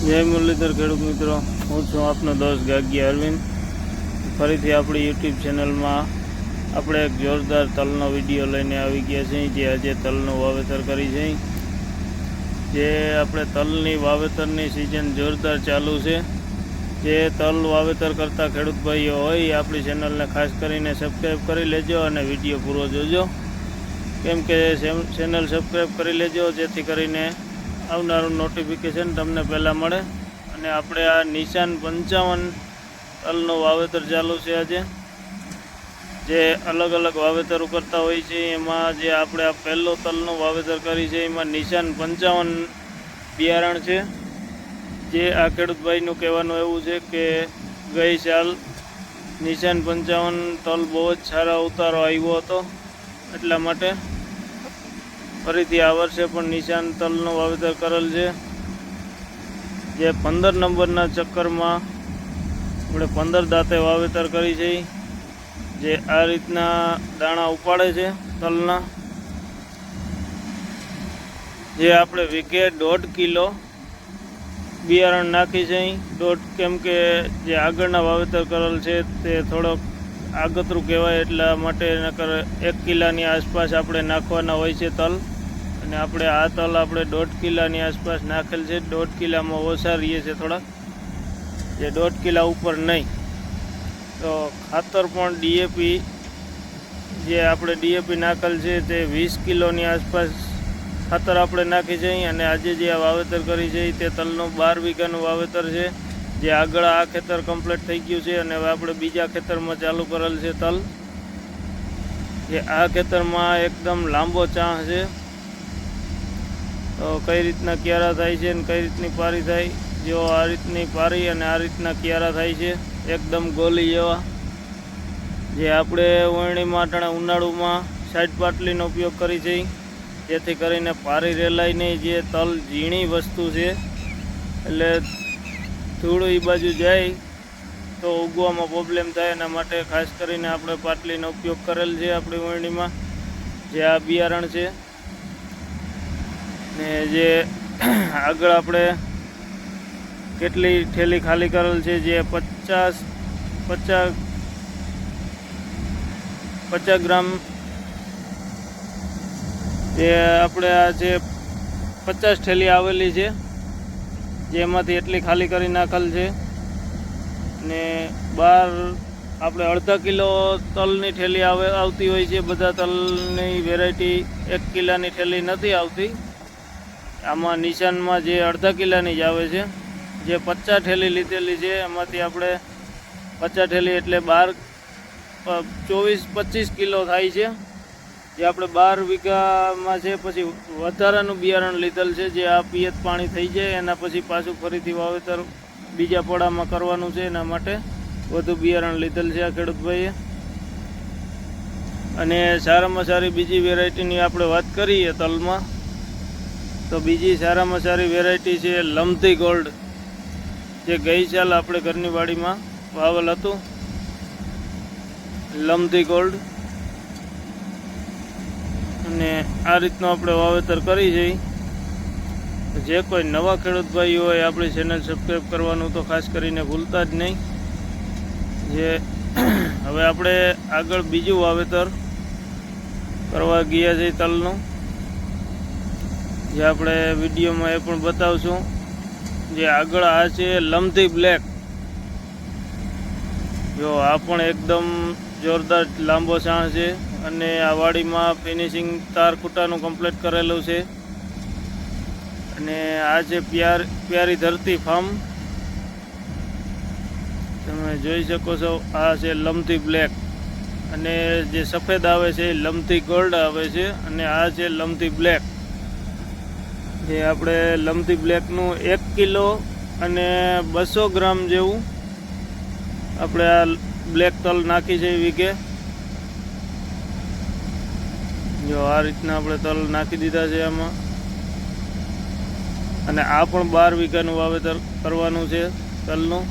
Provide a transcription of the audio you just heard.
જય મુરલીધર ખેડૂત મિત્રો. હું છું આપનો દોસ્ત ગાગી અરવિંદ. ફરીથી આપણી યુટ્યુબ ચેનલમાં આપણે એક જોરદાર તલનો વીડિયો લઈને આવી ગયા છીએ, જે આજે તલનું વાવેતર કરી છે. જે આપણે તલની વાવેતરની સિઝન જોરદાર ચાલુ છે. જે તલ વાવેતર કરતા ખેડૂત ભાઈઓ હોય, એ આપણી ચેનલને ખાસ કરીને સબસ્ક્રાઈબ કરી લેજો અને વીડિયો પૂરો જોજો. કેમ કે ચેનલ સબસ્ક્રાઈબ કરી લેજો, જેથી કરીને આવનારું નોટિફિકેશન તમને પહેલાં મળે. અને આપણે આ નિશાન પંચાવન તલનું વાવેતર ચાલુ છે આજે. જે અલગ અલગ વાવેતરો કરતા હોય છે, એમાં જે આપણે આ પહેલો તલનું વાવેતર કરી છે, એમાં નિશાન પંચાવન બિયારણ છે. જે આ ખેડૂતભાઈનું કહેવાનું એવું છે કે, ગઈ સાલ નિશાન પંચાવન તલ બહુ જ સારા ઉતારો આવ્યો હતો એટલા માટે ફરીથી આ વર્ષે પણ નિશાન તલનું વાવેતર કરેલ છે, જે પંદર નંબરના ચક્કરમાં આપણે પંદર દાંતે વાવેતર કરી છે, જે આ રીતના દાણા ઉપાડે છે તલના. જે આપણે વીઘે દોઢ કિલો બિયારણ નાખી છે દોઢ કેમ કે જે આગળના વાવેતર કરેલ છે તે થોડોક આગતરું કહેવાય એટલા માટે નકર એક કિલાની આસપાસ આપણે નાખવાના હોય છે તલ. અને આપણે આ તલ આપણે દોઢ કિલાની આસપાસ નાખેલ છે. દોઢ કિલામાં ઓછા રહીએ છે થોડાક જે દોઢ કિલા ઉપર નહીં. તો ખાતર પણ ડીએપી જે આપણે ડીએપી નાખેલ છે તે વીસ કિલોની આસપાસ ખાતર આપણે નાખી છે અને આજે જે આ વાવેતર કરી છે તે તલનું બાર વીઘાનું વાવેતર છે. જે આગળ આ ખેતર કમ્પ્લીટ થઈ ગયું છે અને હવે આપણે બીજા ખેતરમાં ચાલુ કરેલ છે તલ. જે આ ખેતરમાં એકદમ લાંબો ચાહ છે. કઈ રીતના ક્યારા થાય છે અને કઈ રીતની પારી થાય જો આ રીતની પારી અને આ રીતના ક્યારા થાય છે, એકદમ ગોલી જેવા. જે આપણે વણણીમાં અટાણે ઉનાળુમાં સાઈડ પાટલીનો ઉપયોગ કરી છે. જેથી કરીને પારી રેલાય નહીં, જે તલ ઝીણી વસ્તુ છે. એટલે થોડું એ બાજુ જાય, તો ઉગવામાં પ્રોબ્લેમ થાય, એના માટે ખાસ કરીને આપણે પાટલીનો ઉપયોગ કરેલ છે આપણી વણણીમાં જે આ બિયારણ છે. ને જે આગળ આપણે કેટલી ઠેલી ખાલી કરેલ છે, જે પચાસ પચાસ પચાસ ગ્રામ. જે આપણે આ જે પચાસ ઠેલી આવેલી છે, જેમાંથી એટલી ખાલી કરી નાખેલ છે. ને બાર, આપણે અડધા કિલો તલની ઠેલી આવે, આવતી હોય છે. બધા તલની વેરાયટી એક કિલાની ઠેલી નથી આવતી. આમાં નિશાનમાં જે અડધા કિલાની જ આવે છે, જે પચાસ થેલી લીધેલી છે, એમાંથી આપણે પચાસ થેલી એટલે બાર ચોવીસ પચીસ કિલો થાય છે, જે આપણે બાર વીઘામાં છે, પછી વધારાનું બિયારણ લીધેલ છે, જે આ પિયત પાણી થઈ જાય, એના પછી પાછું ફરીથી વાવેતર બીજા પડામાં કરવાનું છે, એના માટે વધુ બિયારણ લીધેલ છે આ ખેડૂતભાઈએ. અને સારામાં સારી બીજી વેરાયટીની આપણે વાત કરીએ તલમાં. તો બીજી સારામાં સારી વેરાયટી છે લમતી ગોલ્ડ જે ગઈ સાલ આપણે ઘરની વાડીમાં વાવેલ હતું. લમતી ગોલ્ડ અને આ રીતનું આપણે વાવેતર કરી છે. જે કોઈ નવા ખેડૂત ભાઈ હોય આપણી ચેનલ સબસ્ક્રાઈબ કરવાનું તો ખાસ કરીને ભૂલતા જ નહીં. જે હવે આપણે આગળ બીજું વાવેતર કરવા ગયા છે તલનું. જે આપણે વિડીયોમાં એ પણ બતાવશું. જે આગળ આ છે લમથી બ્લેક જો આ પણ એકદમ જોરદાર લાંબો સાણ છે અને આ વાડીમાં ફિનિશિંગ તાર ખૂટાનું કમ્પ્લીટ કરેલું છે. અને આ છે પ્યાર, પ્યારી ધરતી ફાર્મ તમે જોઈ શકો છો આ છે લમથી બ્લેક અને જે સફેદ આવે છે એ લમથી ગોલ્ડ આવે છે અને આ છે લમથી બ્લેક જે આપણે લમથી બ્લેકનું એક કિલો અને બસો ગ્રામ જેવું આપણે આ બ્લેક તલ નાખી છે વીઘે જો આ રીતના આપણે તલ નાખી દીધા છે આમાં. અને આ પણ બાર વીઘાનું વાવેતર કરવાનું છે તલનું.